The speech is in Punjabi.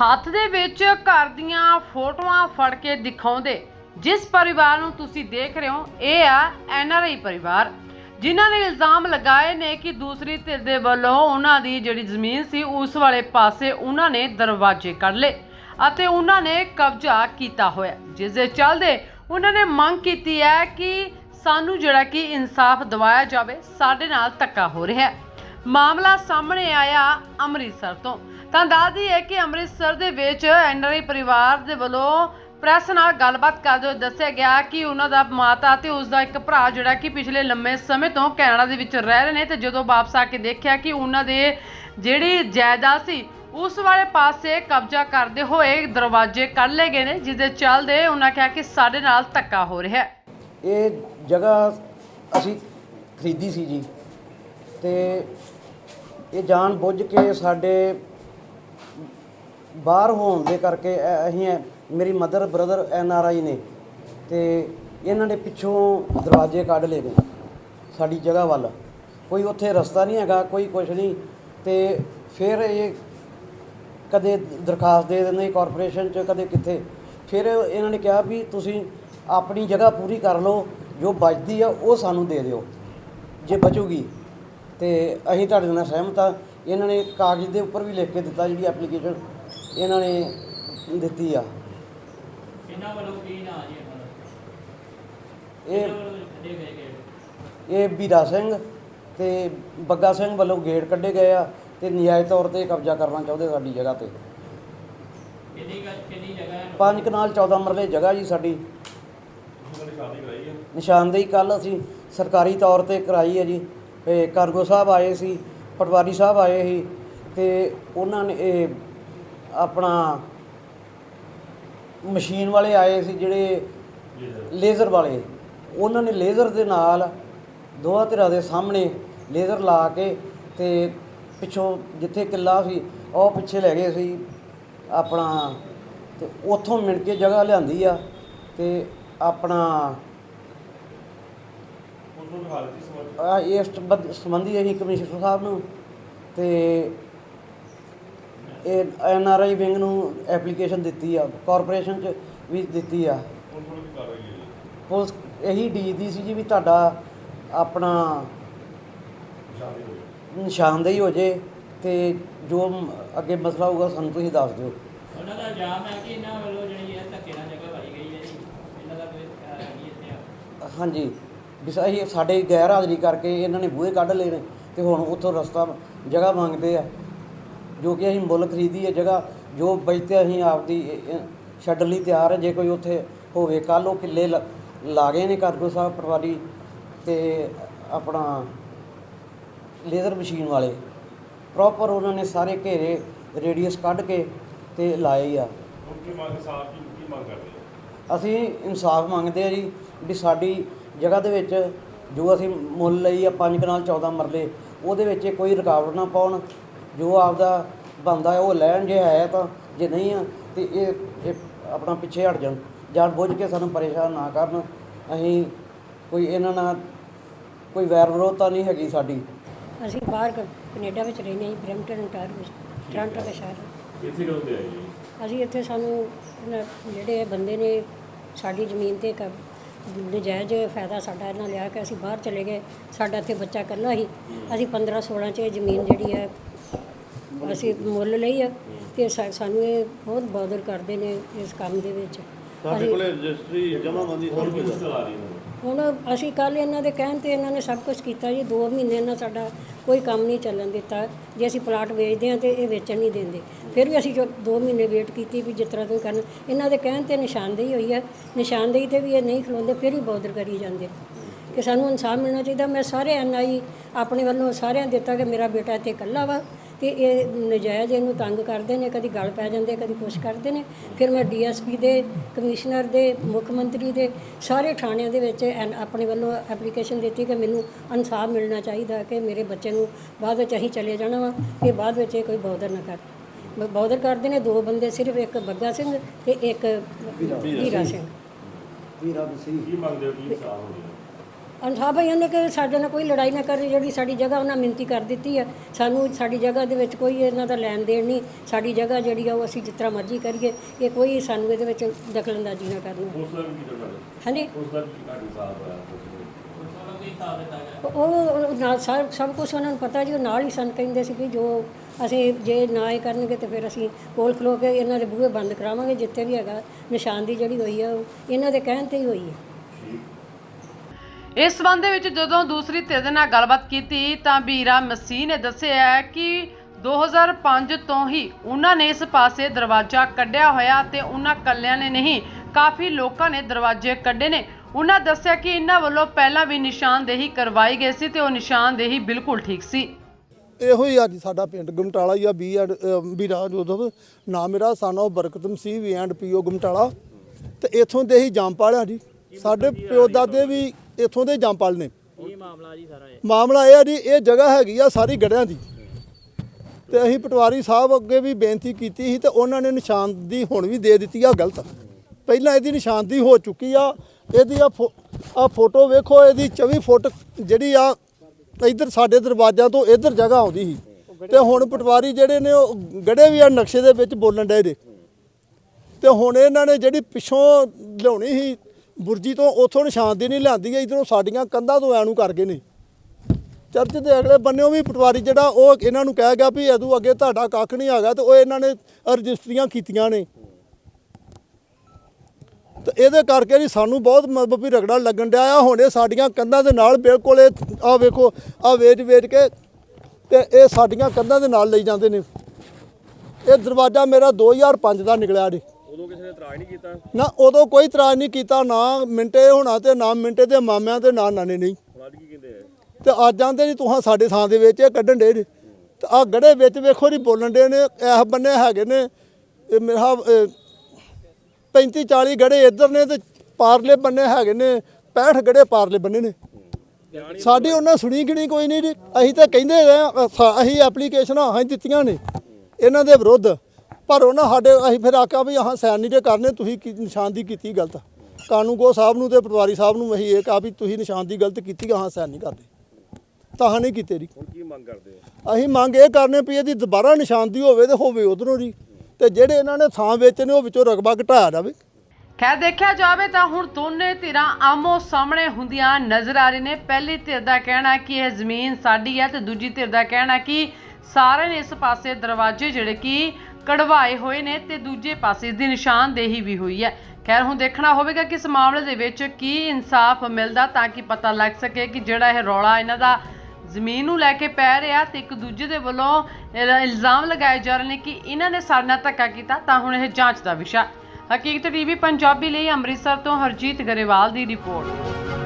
ਹੱਥ ਦੇ ਵਿੱਚ ਘਰ ਦੀਆਂ ਫੋਟੋਆਂ ਫੜ ਕੇ ਦਿਖਾਉਂਦੇ। ਜਿਸ ਪਰਿਵਾਰ ਨੂੰ ਤੁਸੀਂ ਦੇਖ ਰਹੇ ਹੋ, ਇਹ ਆ ਐਨਆਰਆਈ ਪਰਿਵਾਰ, ਜਿਨ੍ਹਾਂ ਨੇ ਇਲਜ਼ਾਮ ਲਗਾਏ ਨੇ ਕਿ ਦੂਸਰੀ ਧਿਰ ਦੇ ਵੱਲੋਂ ਉਹਨਾਂ ਦੀ ਜਿਹੜੀ ਜ਼ਮੀਨ ਸੀ, ਉਸ ਵਾਲੇ ਪਾਸੇ ਉਹਨਾਂ ਨੇ ਦਰਵਾਜ਼ੇ ਕੱਢ ਲਏ ਅਤੇ ਉਹਨਾਂ ਨੇ ਕਬਜ਼ਾ ਕੀਤਾ ਹੋਇਆ। ਜਿਸ ਦੇ ਚੱਲਦੇ ਉਹਨਾਂ ਨੇ ਮੰਗ ਕੀਤੀ ਹੈ ਕਿ ਸਾਨੂੰ ਜਿਹੜਾ ਕਿ ਇਨਸਾਫ ਦਿਵਾਇਆ ਜਾਵੇ, ਸਾਡੇ ਨਾਲ ਧੱਕਾ ਹੋ ਰਿਹਾ ਹੈ। ਮਾਮਲਾ ਸਾਹਮਣੇ ਆਇਆ ਅੰਮ੍ਰਿਤਸਰ ਤੋਂ। ਤਾਂ ਦੱਸਦੀ ਹੈ ਕਿ ਅੰਮ੍ਰਿਤਸਰ ਦੇ ਵਿੱਚ ਐਨਆਰਆਈ ਪਰਿਵਾਰ ਦੇ ਵੱਲੋਂ ਪ੍ਰੈਸ ਨਾਲ ਗੱਲਬਾਤ ਕਰਦੇ ਹੋਏ ਦੱਸਿਆ ਗਿਆ ਕਿ ਉਹਨਾਂ ਦਾ ਮਾਤਾ ਤੇ ਉਸ ਦਾ ਇੱਕ ਭਰਾ ਜਿਹੜਾ ਕਿ ਪਿਛਲੇ ਲੰਮੇ ਸਮੇਂ ਤੋਂ ਕੈਨੇਡਾ ਦੇ ਵਿੱਚ ਰਹਿ ਰਹੇ ਨੇ ਤੇ ਜਦੋਂ ਵਾਪਸ ਆ ਕੇ ਦੇਖਿਆ ਕਿ ਉਹਨਾਂ ਦੇ ਜਿਹੜੀ ਜਾਇਦਾਦ ਸੀ, ਉਸ ਵਾਲੇ ਪਾਸੇ ਕਬਜ਼ਾ ਕਰਦੇ ਹੋਏ ਦਰਵਾਜ਼ੇ ਕੱਢ ਲਏ ਗਏ ਨੇ ਜਿਸ ਦੇ ਚੱਲਦੇ ਉਹਨਾਂ ਕਿਹਾ ਕਿ ਸਾਡੇ ਨਾਲ ਧੱਕਾ ਹੋ ਰਿਹਾ ਹੈ। ਇਹ ਜਗ੍ਹਾ ਅਸੀਂ ਖਰੀਦੀ ਸੀ ਜੀ। ਤੇ ਇਹ ਜਾਣ ਬੁੱਝ ਕੇ ਸਾਡੇ ਬਾਹਰ ਹੋਣ ਦੇ ਕਰਕੇ ਅਸੀਂ ਐ- ਮੇਰੀ mother brother N R I ਨੇ ਤੇ ਇਹਨਾਂ ਨੇ ਪਿੱਛੋਂ ਦਰਵਾਜ਼ੇ ਕੱਢ ਲਏ ਨੇ ਸਾਡੀ ਜਗ੍ਹਾ ਵੱਲ। ਕੋਈ ਉੱਥੇ ਰਸਤਾ ਨਹੀਂ ਹੈਗਾ, ਕੋਈ ਕੁਝ ਨਹੀਂ ਤੇ ਫਿਰ ਇਹ ਕਦੇ ਦਰਖਾਸਤ ਦੇ ਦਿੰਦੇ ਕਾਰਪੋਰੇਸ਼ਨ ਚ, ਕਦੇ ਕਿੱਥੇ। ਫਿਰ ਇਹਨਾਂ ਨੇ ਕਿਹਾ ਵੀ ਤੁਸੀਂ ਆਪਣੀ ਜਗ੍ਹਾ ਪੂਰੀ ਕਰ ਲਓ, ਜੋ ਬਚਦੀ ਆ ਉਹ ਸਾਨੂੰ ਦੇ ਦਿਓ, ਜੇ ਬਚੂਗੀ। ਤੇ ਅਸੀਂ ਤੁਹਾਡੇ ਨਾਲ ਸਹਿਮਤ ਆ ਇਹਨਾਂ ਨੇ ਕਾਗਜ਼ ਦੇ ਉੱਪਰ ਵੀ ਲਿਖ ਕੇ ਦਿੱਤਾ ਜਿਹੜੀ ਐਪਲੀਕੇਸ਼ਨ ਇਹਨਾਂ ਨੇ ਦਿੱਤੀ ਆ। ਇਹਨਾਂ ਵੱਲੋਂ ਕੀ ਨਾਂ ਜੀ ਇਹਨਾਂ ਦਾ ਇਹ ਇਹਨਾਂ ਵੱਲੋਂ ਕੱਢੇ ਗਏ ਗਏ ਇਹ ਵੀਰਾ ਸਿੰਘ ਤੇ ਬੱਗਾ ਸਿੰਘ ਵੱਲੋਂ ਗੇਟ ਕੱਢੇ ਗਏ ਆ ਤੇ ਨਜਾਇਜ਼ ਤੌਰ ਤੇ ਕਬਜ਼ਾ ਕਰਨਾ ਚਾਹੁੰਦੇ ਸਾਡੀ ਜਗ੍ਹਾ ਤੇ। ਕਿੰਨੀ ਕੁ- ਕਿੰਨੀ ਜਗ੍ਹਾ ਹੈ? ਪੰਜ ਕਨਾਲ 14 ਮਰਲੇ ਜਗ੍ਹਾ ਜੀ ਸਾਡੀ। ਨਿਸ਼ਾਨਦੇਹੀ ਕੱਲ ਅਸੀਂ ਸਰਕਾਰੀ ਤੌਰ ਤੇ ਕਰਾਈ ਹੈ ਜੀ। ਤੇ ਕਾਰਗੋ ਸਾਹਿਬ ਆਏ ਸੀ, ਪਟਵਾਰੀ ਸਾਹਿਬ ਆਏ ਸੀ ਤੇ ਉਹਨਾਂ ਨੇ ਇਹ ਆਪਣਾ ਮਸ਼ੀਨ ਵਾਲੇ ਆਏ ਸੀ ਜਿਹੜੇ ਲੇਜ਼ਰ ਵਾਲੇ। ਉਹਨਾਂ ਨੇ ਲੇਜ਼ਰ ਦੇ ਨਾਲ ਦੋਹਾਂ ਧਿਰਾਂ ਦੇ ਸਾਹਮਣੇ ਲੇਜ਼ਰ ਲਾ ਕੇ ਤੇ ਪਿੱਛੋਂ ਜਿੱਥੇ ਕਿੱਲਾ ਸੀ, ਉਹ ਪਿੱਛੇ ਲੈ ਗਏ ਸੀ ਆਪਣਾ ਤੇ ਉੱਥੋਂ ਮਿਣ ਕੇ ਜਗ੍ਹਾ ਲਿਆਂਦੀ ਆ ਤੇ ਆਪਣਾ ਆ ਇਸ ਸੰਬੰਧ- ਸੰਬੰਧੀ ਅਸੀਂ ਕਮਿਸ਼ਨਰ ਸਾਹਿਬ ਨੂੰ ਤੇ ਇਹ ਐਨ ਆਰ ਆਈ ਵਿੰਗ ਨੂੰ ਐਪਲੀਕੇਸ਼ਨ ਦਿੱਤੀ ਆ ਕਾਰਪੋਰੇਸ਼ਨ ਚ ਵੀ ਦਿੱਤੀ ਆ। ਪੁਲਿਸ ਇਹੀ ਡੀਦੀ ਸੀ ਜੀ ਵੀ ਤੁਹਾਡਾ ਆਪਣਾ ਨਿਸ਼ਾਨਦੇਹੀ ਹੋ ਜੇ ਤੇ ਜੋ ਮ- ਅੱਗੇ ਮਸਲਾ ਹੋਊਗਾ ਸਾਨੂੰ ਤੁਸੀਂ ਦੱਸ ਦਿਓ। ਉਹਨਾਂ ਦਾ ਇਲਜ਼ਾਮ ਹੈ ਕਿ ਇਹਨਾਂ ਵੱਲੋਂ ਜਿਹੜੀ ਹੈ ਧੱਕੇ ਨਾਲ ਜਗ੍ਹਾ ਵਾਈ ਗਈ ਹੈ ਜੀ। ਇਹਨਾਂ ਦਾ ਕੋਈ ਅਹ, ਨਹੀਂ ਇੱਥੇ ਹਾਂਜੀ। ਵੀ ਅਸੀਂ ਸਾਡੇ ਗੈਰ ਹਾਜ਼ਰੀ ਕਰਕੇ ਇਹਨਾਂ ਨੇ ਬੂਹੇ ਕੱਢ ਲਏ ਨੇ ਤੇ ਹੁਣ ਉੱਥੋਂ ਰਸਤਾ ਜਗ੍ਹਾ ਮੰਗਦੇ ਆ। ਜੋ ਕਿ ਅਸੀਂ ਮੁੱਲ ਖਰੀਦੀ ਹੈ ਜਗ੍ਹਾ ਜੋ ਬਚਤੇ ਅਸੀਂ ਆਪਦੀ ਛੱਡਣ ਲਈ ਤਿਆਰ ਹੈ ਜੇ ਕੋਈ ਉੱਥੇ ਹੋਵੇ ਕੱਲ ਉਹ ਕਿੱਲੇ ਲ- ਲਾ ਗਏ ਨੇ ਕਾਰਗੋ ਸਾਹਿਬ ਪਟਵਾਰੀ ਤੇ ਆਪਣਾ ਲੇਜ਼ਰ ਮਸ਼ੀਨ ਵਾਲੇ। ਪ੍ਰੋਪਰ ਉਹਨਾਂ ਨੇ ਸਾਰੇ ਘੇਰੇ ਰੇਡੀਅਸ ਕੱਢ ਕੇ ਤੇ ਲਾਏ ਆ। ਅਸੀਂ ਇਨਸਾਫ ਮੰਗਦੇ ਆ ਜੀ ਵੀ ਸਾਡੀ ਜਗ੍ਹਾ ਦੇ ਵਿੱਚ ਜੋ ਅਸੀਂ ਮੁੱਲ ਲਈ ਆ 5 ਕਨਾਲ 14 ਮਰਲੇ ਉਹਦੇ ਵਿੱਚ ਇਹ ਕੋਈ ਰੁਕਾਵਟ ਨਾ ਪਾਉਣ। ਜੋ ਆਪਦਾ ਬੰਦਾ ਹੈ ਉਹ ਲੈਣ ਜੇ ਹੈ ਤਾਂ ਜੇ ਨਹੀਂ ਆ ਤੇ ਇਹ ਇਹ ਆਪਣਾ ਪਿੱਛੇ ਹਟ ਜਾਣ। ਜਾਣ ਬੁੱਝ ਕੇ ਸਾਨੂੰ ਪਰੇਸ਼ਾਨ ਨਾ ਕਰਨ। ਅਸੀਂ ਕੋਈ ਇਹਨਾਂ ਨਾਲ ਕੋਈ ਵੈਰ ਵਿਰੋਧਤਾ ਨਹੀਂ ਹੈਗੀ ਸਾਡੀ। ਅਸੀਂ ਬਾਹਰ ਕੈਨੇਡਾ ਵਿੱਚ ਰਹਿੰਦੇ ਹਾਂ ਬਰੈਂਪਟਨ ontario ਵਿੱਚ ਟੋਰਾਂਟੋ ਦਾ ਸ਼ਹਿਰ। ਇੱਥੇ ਰਹਦੇ ਆ ਜੀ? ਅਸੀਂ ਇੱਥੇ ਸਾਨੂੰ ਜਿਹੜੇ ਬੰਦੇ ਨੇ ਸਾਡੀ ਜ਼ਮੀਨ ਤੇ ਨਜਾਇਜ਼ ਫਾਇਦਾ ਸਾਡਾ ਇਹਨਾਂ ਲਿਆ ਕਿ ਅਸੀਂ ਬਾਹਰ ਚਲੇ ਗਏ ਸਾਡਾ ਇੱਥੇ ਬੱਚਾ ਇਕੱਲਾ ਸੀ। ਅਸੀਂ 15 16 ਚ ਇਹ ਜ਼ਮੀਨ ਜਿਹੜੀ ਹੈ ਅਸੀਂ ਮੁੱਲ ਲਈ ਆ ਤੇ ਸਾ- ਸਾਨੂੰ ਇਹ ਬਹੁਤ ਬੌਦਰ ਕਰਦੇ ਨੇ ਇਸ ਕੰਮ ਦੇ ਵਿੱਚ। ਸਾਡੇ ਅਸੀਂ- ਕੋਲੇ ਰਜਿਸਟਰੀ ਜਮ੍ਹਾਂਬੰਦੀ ਹੁਣ ਸਭ ਕੁਝ ਚਲਾ ਰਹੀ ਹੈ? ਹੁਣ ਅਸੀਂ ਕੱਲ ਇਹਨਾਂ ਦੇ ਕਹਿਣ ਤੇ ਇਹਨਾਂ ਨੇ ਸਭ ਕੁਝ ਕੀਤਾ ਜੀ। 2 ਮਹੀਨੇ ਇਹਨਾਂ ਸਾਡਾ ਕੋਈ ਕੰਮ ਨਹੀਂ ਚੱਲਣ ਦਿੱਤਾ। ਜੇ ਅਸੀਂ ਪਲਾਟ ਵੇਚਦੇ ਹਾਂ ਤੇ ਇਹ ਵੇਚਣ ਨਹੀਂ ਦਿੰਦੇ। ਫਿਰ ਵੀ ਅਸੀਂ ਜੋ 2 ਮਹੀਨੇ ਵੇਟ ਕੀਤੀ ਵੀ ਜਿਸ ਤਰ੍ਹਾਂ ਤੋਂ ਕਰਨ, ਇਹਨਾਂ ਦੇ ਕਹਿਣ ਤੇ ਨਿਸ਼ਾਨਦੇਹੀ ਹੋਈ ਹੈ ਨਿਸ਼ਾਨਦੇਹੀ ਤੇ ਵੀ ਇਹ ਨਹੀਂ ਖਲੋਂਦੇ, ਫਿਰ ਵੀ ਬੌਦਰ ਕਰੀ ਜਾਂਦੇ। ਕਿ ਸਾਨੂੰ ਇਨਸਾਫ ਮਿਲਣਾ ਚਾਹੀਦਾ। ਮੈਂ ਸਾਰੇ ਐਨਆਈ ਆਪਣੇ ਵੱਲੋਂ ਸਾਰਿਆਂ ਦਿੱਤਾ ਕਿ ਮੇਰਾ ਬੇਟਾ ਇੱਥੇ ਇਕੱਲਾ ਵਾ ਤੇ ਇਹ ਨਜਾਇਜ਼ ਇਹਨੂੰ ਤੰਗ ਕਰਦੇ ਨੇ, ਕਦੀ ਗਲ ਪੈ ਜਾਂਦੇ, ਕਦੀ ਕੁਛ ਕਰਦੇ ਨੇ। ਫਿਰ ਮੈਂ ਡੀਐਸਪੀ ਦੇ, ਕਮਿਸ਼ਨਰ ਦੇ, ਮੁੱਖ ਮੰਤਰੀ ਦੇ, ਸਾਰੇ ਥਾਣਿਆਂ ਦੇ ਵਿੱਚ ਐਨ- ਆਪਣੇ ਵੱਲੋਂ ਐਪਲੀਕੇਸ਼ਨ ਦਿੱਤੀ ਕਿ ਮੈਨੂੰ ਇਨਸਾਫ ਮਿਲਣਾ ਚਾਹੀਦਾ, ਕਿ ਮੇਰੇ ਬੱਚੇ ਨੂੰ ਬਾਅਦ ਵਿੱਚ ਅਸੀਂ ਚਲੇ ਜਾਣਾ ਵਾ ਕਿ ਬਾਅਦ ਵਿੱਚ ਇਹ ਕੋਈ ਬੌਦਰ ਨਾ ਕਰ। ਬੌਦਰ ਕਰਦੇ ਨੇ ਦੋ ਬੰਦੇ ਸਿਰਫ ਇੱਕ ਬੱਗਾ ਸਿੰਘ ਤੇ ਇੱਕ ਵੀਰਾ ਸਿੰਘ। ਵੀਰਾ ਸੀ। ਕੀ ਮੰਗਦੇ ਹੋ ਕੀ ਇਨਸਾਫ ਹੋ? ਗਿਆ ਅਨਥਾ ਭਾਈ ਉਹਨੇ ਕਿ ਸਾਡੇ ਨਾਲ ਕੋਈ ਲੜਾਈ ਨਾ ਕਰੇ ਜਿਹੜੀ ਸਾਡੀ ਜਗ੍ਹਾ ਉਹਨਾਂ ਮਿੰਤੀ ਕਰ ਦਿੱਤੀ ਹੈ। ਸਾਨੂੰ ਸਾਡੀ ਜਗ੍ਹਾ ਦੇ ਵਿੱਚ ਕੋਈ ਇਹਨਾਂ ਦਾ ਲੈਣ ਦੇਣ ਨਹੀਂ। ਸਾਡੀ ਜਗ੍ਹਾ ਜਿਹੜੀ ਆ ਉਹ ਅਸੀਂ ਜਿਸ ਤਰ੍ਹਾਂ ਮਰਜ਼ੀ ਕਰੀਏ। ਇਹ ਕੋਈ ਸਾਨੂੰ ਇਹਦੇ ਵਿੱਚ ਦਖਲਅੰਦਾਜ਼ੀ ਨਾ ਕਰਨੀ। ਹਾਂਜੀ? ਦਿੱਤਾ ਗਿਆ ਉਹ ਉਹ ਨਾਲ ਸਭ ਸਭ ਕੁਝ ਉਹਨਾਂ ਨੂੰ ਪਤਾ ਜੀ ਉਹ ਨਾਲ ਹੀ ਸਾਨੂੰ ਕਹਿੰਦੇ ਸੀ ਕਿ ਜੋ ਅਸੀਂ ਜੇ ਨਾ ਇਹ ਕਰਨਗੇ ਤੇ ਫਿਰ ਅਸੀਂ ਕੋਲ ਖਲੋ ਕੇ ਇਹਨਾਂ ਦੇ ਬੂਹੇ ਬੰਦ ਕਰਾਵਾਂਗੇ, ਜਿੱਥੇ ਵੀ ਹੈਗਾ ਨਿਸ਼ਾਨਦੀ ਜਿਹੜੀ ਹੋਈ ਹੈ ਉਹ ਇਹਨਾਂ ਦੇ ਕਹਿਣ ਤੇ ਹੀ ਹੋਈ ਹੈ ਇਸ ਸੰਬੰਧ ਵਿੱਚ ਜਦੋਂ ਦੂਸਰੀ ਧਿਰ ਦੇ ਨਾਲ ਗੱਲਬਾਤ ਕੀਤੀ, ਤਾਂ ਵੀਰਾ ਮਸੀਹ ਨੇ ਦੱਸਿਆ ਹੈ ਕਿ 2005 ਤੋਂ ਹੀ ਉਹਨਾਂ ਨੇ ਇਸ ਪਾਸੇ ਦਰਵਾਜ਼ਾ ਕੱਢਿਆ ਹੋਇਆ ਤੇ ਉਹਨਾਂ ਕੱਲਿਆਂ ਨੇ ਨਹੀਂ, ਕਾਫੀ ਲੋਕਾਂ ਨੇ ਦਰਵਾਜ਼ੇ ਕੱਢੇ ਨੇ। ਉਹਨਾਂ ਦੱਸਿਆ ਕਿ ਇਹਨਾਂ ਵੱਲੋਂ ਪਹਿਲਾਂ ਵੀ ਨਿਸ਼ਾਨਦੇਹੀ ਕਰਵਾਈ ਗਈ ਸੀ ਤੇ ਉਹ ਨਿਸ਼ਾਨਦੇਹੀ ਬਿਲਕੁਲ ਠੀਕ ਸੀ। ਇਹੋ ਹੀ ਅੱਜ ਸਾਡਾ ਪਿੰਡ ਗੁਮਟਾਲਾ ਹੀ ਆ ਬੀ ਐਂਡ ਵੀਰਾ ਜੋਧਵ। ਨਾਮ ਮੇਰਾ ਸਾਨੋ ਬਰਕਤਮ ਸੀ ਵੀ ਐਂਡ ਪੀਓ ਗੁਮਟਾਲਾ। ਤੇ ਇਥੋਂ ਦੇ ਹੀ ਜੰਪਾਲ ਆ ਜੀ। ਸਾਡੇ ਪਿਓ ਦਾਦੇ ਵੀ ਇਥੋਂ ਦੇ ਜੰਪਾਲ ਨੇ। ਮਾਮਲਾ ਜੀ ਸਾਰਾ ਇਹ? ਮਾਮਲਾ ਇਹ ਆ ਜੀ ਇਹ ਜਗ੍ਹਾ ਹੈਗੀ ਆ ਸਾਰੀ ਗੜਿਆਂ ਦੀ। ਤੇ ਅਸੀਂ ਪਟਵਾਰੀ ਸਾਹਿਬ ਅੱਗੇ ਵੀ ਬੇਨਤੀ ਕੀਤੀ ਸੀ ਤੇ ਉਹਨਾਂ ਨੇ ਨਿਸ਼ਾਨਦੀ ਹੁਣ ਵੀ ਦੇ ਦਿੱਤੀ ਆ ਗਲਤ। ਪਹਿਲਾਂ ਇਹਦੀ ਨਿਸ਼ਾਨਦੀ ਹੋ ਚੁੱਕੀ ਆ। ਇਹਦੀ ਆ ਫੋਟੋ ਵੇਖੋ ਇਹਦੀ 24 ਫੁੱਟ ਜਿਹੜੀ ਆ ਇੱਧਰ ਸਾਡੇ ਦਰਵਾਜ਼ਿਆਂ ਤੋਂ ਇੱਧਰ ਜਗ੍ਹਾ ਆਉਂਦੀ ਸੀ। ਤੇ ਹੁਣ ਪਟਵਾਰੀ ਜਿਹੜੇ ਨੇ ਉਹ ਗੜੇ ਵੀ ਆ ਨਕਸ਼ੇ ਦੇ ਵਿੱਚ ਬੋਲਣ ਡਏ ਦੇ ਤੇ ਹੁਣ ਇਹਨਾਂ ਨੇ ਜਿਹੜੀ ਪਿੱਛੋਂ ਲਿਆਉਣੀ ਸੀ ਬੁਰਜੀ ਤੋਂ, ਉਥੋਂ ਨਿਸ਼ਾਨਦੀ ਨਹੀਂ ਲਿਆਂਦੀ ਇਧਰੋਂ ਸਾਡੀਆਂ ਕੰਧਾਂ ਤੋਂ ਐਨੂੰ ਕਰ ਗਏ ਨੇ। ਚਰਚ ਦੇ ਅਗਲੇ ਬੰਨਿਓ ਵੀ ਪਟਵਾਰੀ ਜਿਹੜਾ ਉਹ ਇਹਨਾਂ ਨੂੰ ਕਹਿ ਗਿਆ ਵੀ ਇਹਦੂ ਅੱਗੇ ਤੁਹਾਡਾ ਕੱਖ ਨਹੀਂ ਹੈਗਾ ਤੇ ਉਹ ਇਹਨਾਂ ਨੇ ਰਜਿਸਟਰੀਆਂ ਕੀਤੀਆਂ ਨੇ। ਤੇ ਇਹਦੇ ਕਰਕੇ ਜੀ ਸਾਨੂੰ ਬਹੁਤ ਮਤਲਬ ਵੀ ਰਗੜਾ ਲੱਗਣ ਡਿਆ ਆ। ਹੁਣ ਇਹ ਸਾਡੀਆਂ ਕੰਧਾਂ ਦੇ ਨਾਲ ਬਿਲਕੁਲ ਇਹ ਆ ਵੇਖੋ ਆ ਵੇਚ ਵੇਚ ਕੇ ਤੇ ਇਹ ਸਾਡੀਆਂ ਕੰਧਾਂ ਦੇ ਨਾਲ ਲਈ ਜਾਂਦੇ ਨੇ। ਇਹ ਦਰਵਾਜ਼ਾ ਮੇਰਾ 2005 ਦਾ ਨਿਕਲਿਆ ਜੀ। ਉਦੋਂ ਕਿਸੇ ਨੇ ਇਤਰਾਜ਼ ਨਹੀਂ ਕੀਤਾ? ਨਾ ਉਦੋਂ ਕੋਈ ਇਤਰਾਜ਼ ਨਹੀਂ ਕੀਤਾ ਨਾ ਮਿੰਟੇ ਹੋਣਾ ਤੇ ਨਾ ਮਿੰਟੇ ਦੇ ਮਾਮਿਆਂ ਤੇ ਨਾ ਨਾਨੇ ਨਹੀਂ। ਅੱਜ ਕੀ ਕਹਿੰਦੇ ਆ? ਤੇ ਅੱਜ ਆਂਦੇ ਜੀ ਤੁਹਾਂ ਸਾਡੇ ਥਾਂ ਦੇ ਵਿੱਚ ਇਹ ਕੱਢਣ ਦੇ ਜੀ। ਤੇ ਆ ਗੜੇ ਵਿੱਚ ਵੇਖੋ ਜੀ ਬੋਲਣ ਦੇ ਨੇ ਇਹ ਬੰਨੇ ਹੈਗੇ ਨੇ ਇਹ ਮੇਰਾ 35 40 ਗੜੇ ਇੱਧਰ ਨੇ ਤੇ ਪਾਰਲੇ ਬੰਨੇ ਹੈਗੇ ਨੇ 65 ਗੜੇ ਪਾਰਲੇ ਬੰਨੇ ਨੇ। ਸਾਡੀ ਉਹਨਾਂ ਸੁਣੀ ਗਿਣੀ ਕੋਈ ਨਹੀਂ ਜੀ ਅਸੀਂ ਤਾਂ ਕਹਿੰਦੇ ਰਹੇ ਹਾਂ, ਅਸੀਂ ਐਪਲੀਕੇਸ਼ਨਾਂ ਹਾਂ ਦਿੱਤੀਆਂ ਨੇ ਇਹਨਾਂ ਦੇ ਵਿਰੁੱਧ। ਪਰ ਉਹਨਾਂ ਸਾਡੇ ਅਸੀਂ ਫਿਰ ਆਖਿਆ ਵੀ ਆਹ ਸਾਈਨ ਨਹੀਂ ਜੇ ਕਰਨੇ ਤੁਸੀਂ ਕੀ ਨਿਸ਼ਾਨਦੀ ਕੀਤੀ ਗਲਤ। ਕਾਨੂੰਗੋ ਸਾਹਿਬ ਨੂੰ ਤੇ ਪਟਵਾਰੀ ਸਾਹਿਬ ਨੂੰ ਅਸੀਂ ਇਹ ਕਹਾ ਵੀ ਤੁਸੀਂ ਨਿਸ਼ਾਨਦੀ ਗਲਤ ਕੀਤੀ ਆਹ ਸਾਈਨ ਨਹੀਂ ਕਰਦੇ। ਤਾਂ ਨਹੀਂ ਕੀਤੇ ਜੀ। ਹੁਣ ਕੀ ਮੰਗ ਕਰਦੇ ਆ ਅਸੀਂ ਮੰਗ ਇਹ ਕਰਨੇ ਵੀ ਇਹਦੀ ਦੁਬਾਰਾ ਨਿਸ਼ਾਨਦੀ ਹੋਵੇ ਤੇ ਹੋਵੇ ਉਧਰੋਂ ਜੀ। ਤੇ ਜਿਹੜੇ ਇਹਨਾਂ ਨੇ ਥਾਂ ਵੇਚੇ ਉਹ ਵਿੱਚੋਂ ਰਕਬਾ ਘਟਾਇਆ ਜਾਵੇ ਖੈਰ, ਦੇਖਿਆ ਜਾਵੇ ਤਾਂ ਹੁਣ ਦੋਨੇ ਧਿਰਾਂ ਆਮੋ ਸਾਹਮਣੇ ਹੁੰਦੀਆਂ ਨਜ਼ਰ ਆ ਰਹੀ ਨੇ। ਪਹਿਲੀ ਧਿਰ ਦਾ ਕਹਿਣਾ ਕਿ ਇਹ ਜ਼ਮੀਨ ਸਾਡੀ ਹੈ ਤੇ ਦੂਜੀ ਧਿਰ ਦਾ ਕਹਿਣਾ ਕਿ ਸਾਰੇ ਨੇ ਇਸ ਪਾਸੇ ਦਰਵਾਜ਼ੇ ਜਿਹੜੇ ਕਿ ਕਢਵਾਏ ਹੋਏ ਨੇ ਤੇ ਦੂਜੇ ਪਾਸੇ ਇਸ ਦੀ ਨਿਸ਼ਾਨਦੇਹੀ ਵੀ ਹੋਈ ਹੈ। ਖੈਰ, ਹੁਣ ਦੇਖਣਾ ਹੋਵੇਗਾ ਕਿ ਇਸ ਮਾਮਲੇ ਦੇ ਵਿੱਚ ਕੀ ਇਨਸਾਫ ਮਿਲਦਾ ਤਾਂ ਕਿ ਪਤਾ ਲੱਗ ਸਕੇ ਕਿ ਜਿਹੜਾ ਇਹ ਰੌਲਾ ਇਹਨਾਂ ਦਾ ਜ਼ਮੀਨ ਨੂੰ ਲੈ ਕੇ ਪੈ ਰਿਹਾ ਤੇ ਇੱਕ ਦੂਜੇ ਦੇ ਵੱਲੋਂ ਇਲਜ਼ਾਮ ਲਗਾਏ ਜਾ ਰਹੇ ਨੇ ਕਿ ਇਹਨਾਂ ਨੇ ਸਾਡੇ ਨਾਲ ਧੱਕਾ ਕੀਤਾ ਤਾਂ ਹੁਣ ਇਹ ਜਾਂਚ ਦਾ ਵਿਸ਼ਾ। ਹਕੀਕਤ ਟੀਵੀ ਪੰਜਾਬੀ ਲਈ ਅੰਮ੍ਰਿਤਸਰ ਤੋਂ ਹਰਜੀਤ ਗਰੇਵਾਲ ਦੀ ਰਿਪੋਰਟ।